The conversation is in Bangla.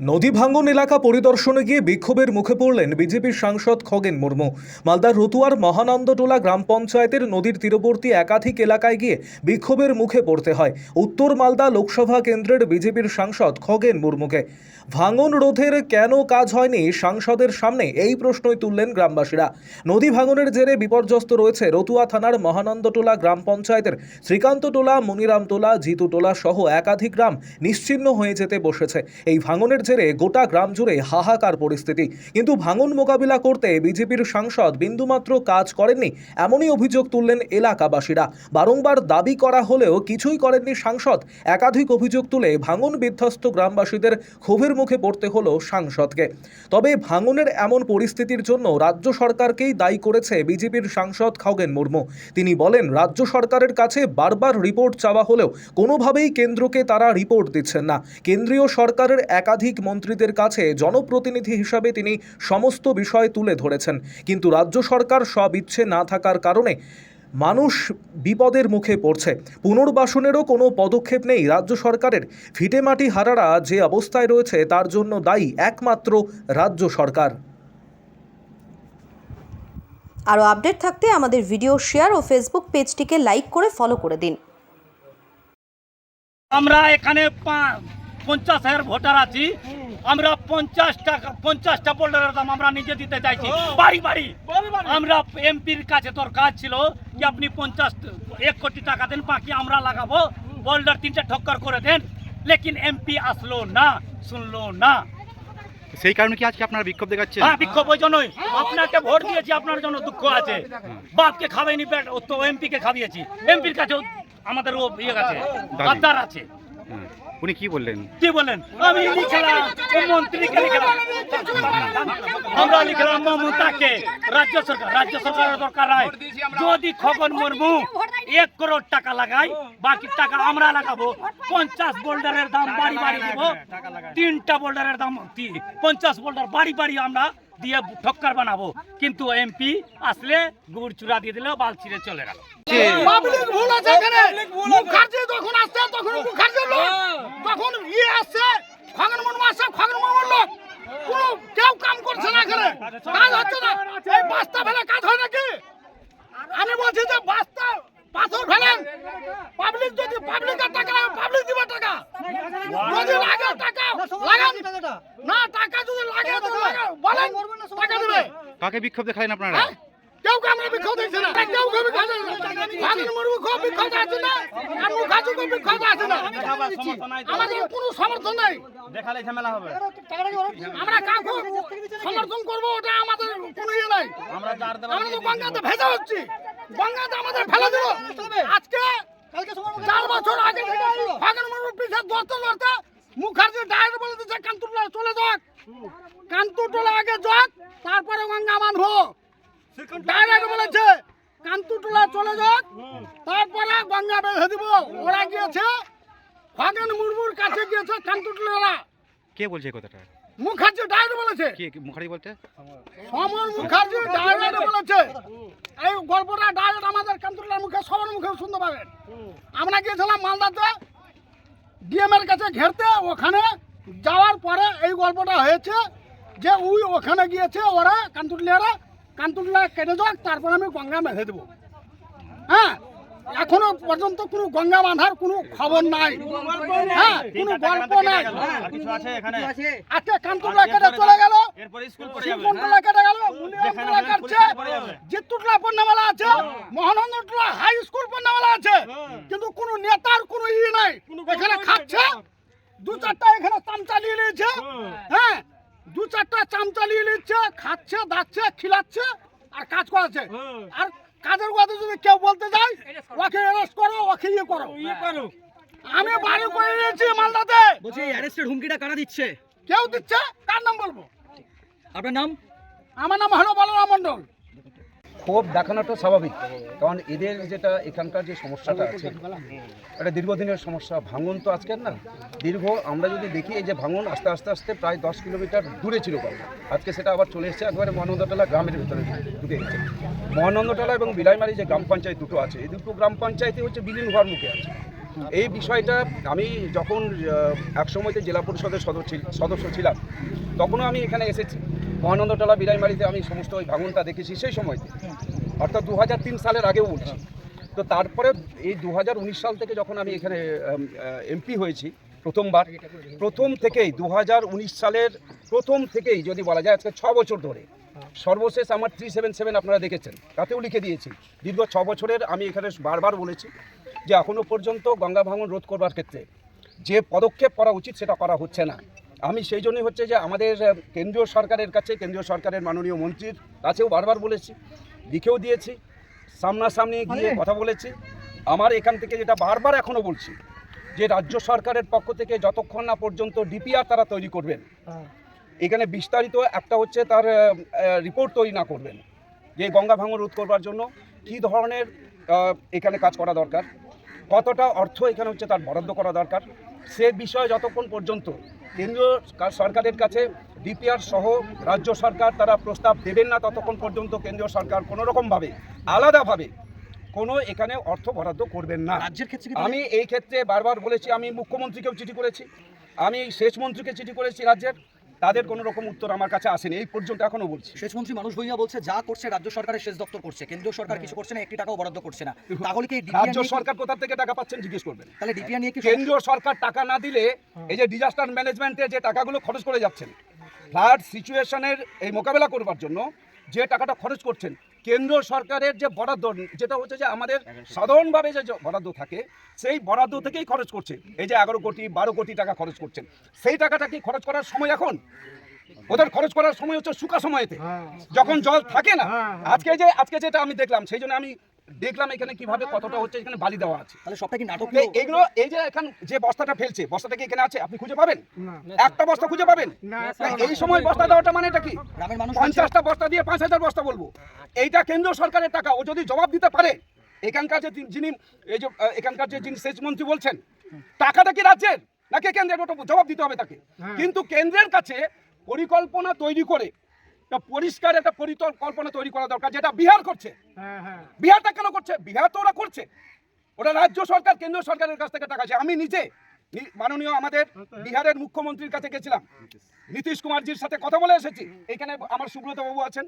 নদী ভাঙ্গন এলাকা পরিদর্শনে গিয়ে বিক্ষোভের মুখে পড়লেন বিজেপির সাংসদ খগেন মুর্মু। মালদার রতুয়ার মহানন্দটোলা গ্রাম পঞ্চায়েতের নদীর তীরবর্তী একাধিক এলাকায় গিয়ে বিক্ষোভের মুখে পড়তে হয়। উত্তর মালদা লোকসভা কেন্দ্রের বিজেপির সাংসদ খগেন মুর্মুকে। ভাঙন রোধের কেন কাজ হয়নি সাংসদের সামনে এই প্রশ্নই তুললেন গ্রামবাসীরা। নদী ভাঙনের জেরে বিপর্যস্ত রয়েছে রতুয়া থানার মহানন্দটোলা গ্রাম পঞ্চায়েতের শ্রীকান্তটোলা, মনিরামটোলা, জিতুটোলা সহ একাধিক গ্রাম নিশ্চিহ্ন হয়ে যেতে বসেছে। এই ভাঙনের জেরে গোটা গ্রাম জুড়ে হাহাকার পরিস্থিতি। কিন্তু ভাঙন মোকাবিলা করতে বিজেপির সাংসদ বিন্দুমাত্র কাজ করেননি, এমনই অভিযোগ তুললেন এলাকাবাসীরা। বারংবার দাবি করা হলেও কিছুই করেননি সাংসদ। একাধিক অভিযোগ তুলে ভাঙন বিধ্বস্ত গ্রামবাসীদের ক্ষোভের মুখে পড়তে হলো সাংসদকে। তবে ভাঙনের এমন পরিস্থিতির জন্য রাজ্য সরকারকেই দায়ী করেছে বিজেপির সাংসদ খগেন মুর্মু। তিনি বলেন, রাজ্য সরকারের কাছে বারবার রিপোর্ট চাওয়া হলেও কোনোভাবেই কেন্দ্রকে তারা রিপোর্ট দিচ্ছেন না। কেন্দ্রীয় সরকারের একাধিক মন্ত্রীদের কাছে জনপ্রতিনিধি হিসাবে তিনি সমস্ত বিষয় তুলে ধরেছেন। কিন্তু রাজ্য সরকার সব ইচ্ছে না থাকার কারণে মানুষ বিপদের মুখে পড়ছে। পুনর্বাসনেরও কোনো পদক্ষেপ নেই রাজ্য সরকারের। ভিটেমাটি হারারা যে অবস্থায় রয়েছে তার জন্য দায়ী একমাত্র রাজ্য সরকার। আরও আপডেট থাকতে আমাদের ভিডিও শেয়ার ও ফেসবুক পেজটিকে লাইক করে ফলো করে দিন। আমরা এখানে পঞ্চাশ হাজার ভোটার আছি। আমরা পঞ্চাশ টাকা পঞ্চাশটা বোল্ডারের দাম আমরা নিজে দিতে চাইছি। বাড়ি বাড়ি। আমরা এমপির কাছে তোর কাজ ছিল যে আপনি পঞ্চাশ এক কোটি টাকা দেন বাকি আমরা লাগাবো। বোল্ডার তিনটে ঠক্কর করে দেন। লেকিন এমপি আসলো না শুনলো না। সেই কারণে কি আজকে আপনারা বিক্ষোভ দেখাচ্ছেন? হ্যাঁ বিক্ষোভ ওই জন্যই। আপনাকে ভোট দিয়েছি আপনার জন্য দুঃখ আছে। বাপকে খাওয়াইনি ও তো এমপি কে খাইয়েছি। এমপির কাছে আমাদের ও ইয়ে আছে। আছে। হ্যাঁ। উনি কি বললেন? কি বলেন? আমি লিখলাম ও মন্ত্রীকে লিখলাম। আমরা লিখলাম, মমতাকে। রাজ্য সরকার, রাজ্য সরকারের দরকার নাই। যদি খগন মুর্মু এক করোড় টাকা লাগাই, বাকি টাকা আমরা লাগাবো। পঞ্চাশ বোল্ডারের দাম বাড়ি বাড়ি দিব। তিনটা বোল্ডারের দাম পঞ্চাশ বোল্ডার বাড়ি বাড়ি আমরা দিয়ে ঠক্কর বানাবো। কিন্তু এমপি আসলে গুড় চূড়া দিয়ে দিলে বাল ছিঁড়ে চলে গেল। পাবলিক ভুল আছে এখানে মুখার্জি যখন আসছে তখন লোক। তখন ইয়ে আসছে খগন মুর্মু আসছে খগন মুর্মুর লোক। কোনো কেউ কাম করছে না এখানে। কাজ হচ্ছে না। এই বাস্তা ফেলে কাজ হয় নাকি? আমি বলছি যে বাস্তা পাথর ফেলেন। পাবলিক যদি পাবলিকের টাকা পাবলিক দিবে টাকা। যদি লাগে টাকা লাগান। না টাকা যদি লাগে বলেন টাকা দিবে। কাকে বিক্ষোভ দেখালেন আপনারা? হ্যাঁ? কেউ কে আমরা বিক্ষোভ দেখছি না। কেউ কেউ বিক্ষোভ দেখছি না। ভাগিন বিক্ষোভ আছে না। আর বিক্ষোভ আছে না। আমাদের কোনো সমর্থন নাই। দেখালে ঝামেলা হবে। আমরা কাউকে সমর্থন করব ওটা আমাদের কোনো ইয়ে নাই। আমরা আমরা তো গঙ্গাতে ভেজা হচ্ছি। গঙ্গাতে আমাদের ফেলে দিল আজকে চার বছর আগে থেকে ভাগিন মুরমুর পিছিয়ে দৌড়তে দৌড়তে মুখার্জি ডাইরেক্ট বলে দিচ্ছে কান্তুটোলা চলে যাক। কান্তুটোলা আগে যাক, তারপরে গঙ্গা মানবো ডাইরেক্ট বলেছে কান্তুটোলা চলে যাক, তারপরে গঙ্গা বেঁধে দিব। ওরা গিয়েছে খগেন মুর্মুর কাছে গিয়েছে কান্তুটোলা কে বলছে কথাটা? মুখার্জি ডাইরেক্ট বলেছে। কে মুখার্জি বলতে? সমর মুখার্জি ডাইরেক্ট বলেছে। এই গল্পটা ডাইরেক্ট আমাদের কান্তুটোলার মুখে সবার মুখে শুনতে পাবেন। আমরা গিয়েছিলাম মালদাতে ডিএম এর কাছে ঘেরতে। ওখানে যাওয়ার পরে এই গল্পটা হয়েছে যে ওই ওখানে গিয়েছে ওরা কান্তুটলিয়ারা কান্তুটলিয়া কেটে যাক তারপর আমি গঙ্গা বেঁধে দেবো। হ্যাঁ? এখনও পর্যন্ত কোনো গঙ্গা বাঁধার কোনো খবর নাই। হ্যাঁ কোনো গল্প নাই। আজকে কান্তুটলা কেটে চলে গেল। শিবকুন্টলা কেটে কাটছে। পণ্যমালা আছে মহানন্দটলা হাই স্কুল পণ্যমালা আছে। কিন্তু কোনো নেতার কোনো ই নাই। এখানে খাচ্ছে। দু চারটা এখানে চামচা নিয়ে নিয়েছে। হ্যাঁ। দু চারটা চামচা নিয়ে নিচ্ছে খাচ্ছে দাচ্ছে খিলাচ্ছে আর কাজ করাচ্ছে। আর কাজের কথা যদি কেউ বলতে যায় ওকে অ্যারেস্ট করো ওকে ইয়ে করো। ইয়ে করো। আমি বাড়ি করে নিয়েছি মালদাতে। বলছি অ্যারেস্টের হুমকিটা কারা দিচ্ছে? কেউ দিচ্ছে? কার নাম বলব? আপনার নাম? আমার নাম হলো বলরাম মন্ডল ক্ষোভ দেখানোটা স্বাভাবিক। কারণ এদের যেটা এখানকার যে সমস্যাটা আছে, এটা দীর্ঘদিনের সমস্যা, ভাঙন তো আজকের না। দীর্ঘ, আমরা যদি দেখি, এই যে ভাঙন আস্তে আস্তে আস্তে প্রায় দশ কিলোমিটার দূরে ছিল আজকে সেটা আবার চলে এসেছে, একবারে মহানন্দতলা গ্রামের ভিতরে ঢুকে গেছে। মহানন্দতলা এবং বিলাইমারি যে গ্রাম পঞ্চায়েত দুটো আছে, এই দুটো গ্রাম পঞ্চায়েতে হচ্ছে বিলীন হওয়ার মুখে আছে। এই বিষয়টা আমি যখন আহ, এক সময়তে জেলা পরিষদের সদস্য ছিল- সদস্য ছিলাম তখনও আমি এখানে এসেছি। মহানন্দতলা বিরাইমারিতে আমি সমস্ত ওই ভাঙনটা দেখেছি সেই সময়তে। অর্থাৎ দু হাজার তিন সালের আগেও বলছি। তো তারপরে এই দু হাজার উনিশ সাল থেকে যখন আমি এখানে এমপি হয়েছি প্রথমবার প্রথম থেকেই দু হাজার উনিশ সালের প্রথম থেকেই যদি বলা যায় আজকে ছ বছর ধরে সর্বশেষ আমার থ্রি সেভেন সেভেন আপনারা দেখেছেন তাতেও লিখে দিয়েছি। দীর্ঘ ছ বছরের আমি এখানে বারবার বলেছি। যে এখনও পর্যন্ত গঙ্গা ভাঙন রোধ করবার ক্ষেত্রে যে পদক্ষেপ করা উচিত সেটা করা হচ্ছে না। আমি সেই জন্যই হচ্ছে যে আমাদের কেন্দ্রীয় সরকারের কাছে কেন্দ্রীয় সরকারের মাননীয় মন্ত্রীর কাছেও বারবার বলেছি লিখেও দিয়েছি সামনাসামনি গিয়ে কথা বলেছি। আমার এখান থেকে যেটা বারবার এখনও বলছি যে রাজ্য সরকারের পক্ষ থেকে যতক্ষণ না পর্যন্ত ডিপিআর তারা তৈরি করবেন এখানে বিস্তারিত একটা হচ্ছে তার রিপোর্ট তৈরি না করবেন যে গঙ্গা ভাঙন রোধ করবার জন্য কী ধরনের এখানে কাজ করা দরকার। কতটা অর্থ এখানে হচ্ছে তার বরাদ্দ করা দরকার? সে বিষয়ে যতক্ষণ পর্যন্ত কেন্দ্রীয় সরকারের কাছে ডিপিআর সহ রাজ্য সরকার তারা প্রস্তাব দেবেন না ততক্ষণ পর্যন্ত কেন্দ্রীয় সরকার কোনো রকমভাবে আলাদাভাবে কোনো এখানে অর্থ বরাদ্দ করবেন না। রাজ্যের ক্ষেত্রে আমি এই ক্ষেত্রে বারবার বলেছি আমি মুখ্যমন্ত্রীকেও চিঠি করেছি আমি সেচ মন্ত্রীকে চিঠি করেছি রাজ্যের। তাদের কোনো রকম উত্তর আমার কাছে আসেনি। এই পর্যন্ত এখনও বলছি। শেষ মন্ত্রী মানুষ ভূঁইয়া বলছে যা করছে রাজ্য সরকারের শেষ দপ্তর করছে কেন্দ্রীয় সরকার কিছু করছে না একটি টাকাও বরাদ্দ করছে না। তাহলে কি রাজ্য সরকার কোথা থেকে টাকা পাচ্ছেন জিজ্ঞেস করবেন। তাহলে ডিপিআর নিয়ে কি কেন্দ্রীয় সরকার টাকা না দিলে এই যে ডিজাস্টার ম্যানেজমেন্টে যে টাকাগুলো খরচ করে যাচ্ছেন ফ্লাড সিচুয়েশনের এই মোকাবেলা করবার জন্য যে টাকাটা খরচ করছেন কেন্দ্র সরকারের যে বরাদ্দ যেটা হচ্ছে যে আমাদের সাধারণভাবে যে বরাদ্দ থাকে সেই বরাদ্দ থেকেই খরচ করছে। এই যে এগারো কোটি বারো কোটি টাকা খরচ করছেন। সেই টাকাটা কি খরচ করার সময় এখন? ওদের খরচ করার সময় হচ্ছে শুকা সময়তে। যখন জল থাকে না আজকে যে আজকে যেটা আমি দেখলাম সেই জন্য আমি দেখলাম এখানে কীভাবে কতটা হচ্ছে এখানে বালি দেওয়া আছে। তাহলে সবটা কি নাটক এইগুলো এই যে এখন যে বস্তাটা ফেলছে বস্তাটা কি এখানে আছে? আপনি খুঁজে পাবেন? একটা বস্তা খুঁজে পাবেন? না, এই সময় বস্তা দেওয়াটা মানে এটা কি? গ্রামের মানুষ পঞ্চাশটা বস্তা দিয়ে পাঁচ হাজার বস্তা বলব। এইটা কেন্দ্র সরকারের টাকা। ও যদি জবাব দিতে পারে এখানকার যে যিনি এই যে এখানকার যে যিনি সেচ মন্ত্রী বলছেন টাকাটা কি রাজ্যের? নাকি কেন্দ্রের ওটা জবাব দিতে হবে তাকে? কিন্তু কেন্দ্রের কাছে পরিকল্পনা তৈরি করে পরিষ্কার একটা পরিকল্পনা তৈরি করা দরকার যেটা বিহার করছে। বিহারটা কেন করছে? বিহার তো ওরা করছে। ওরা রাজ্য সরকার কেন্দ্রীয় সরকারের কাছ থেকে টাকা আমি নিজে মাননীয় আমাদের বিহারের মুখ্যমন্ত্রীর কাছে গেছিলাম। নীতিশ কুমারজির সাথে কথা বলে এসেছি। এখানে আমার সুব্রত বাবু আছেন।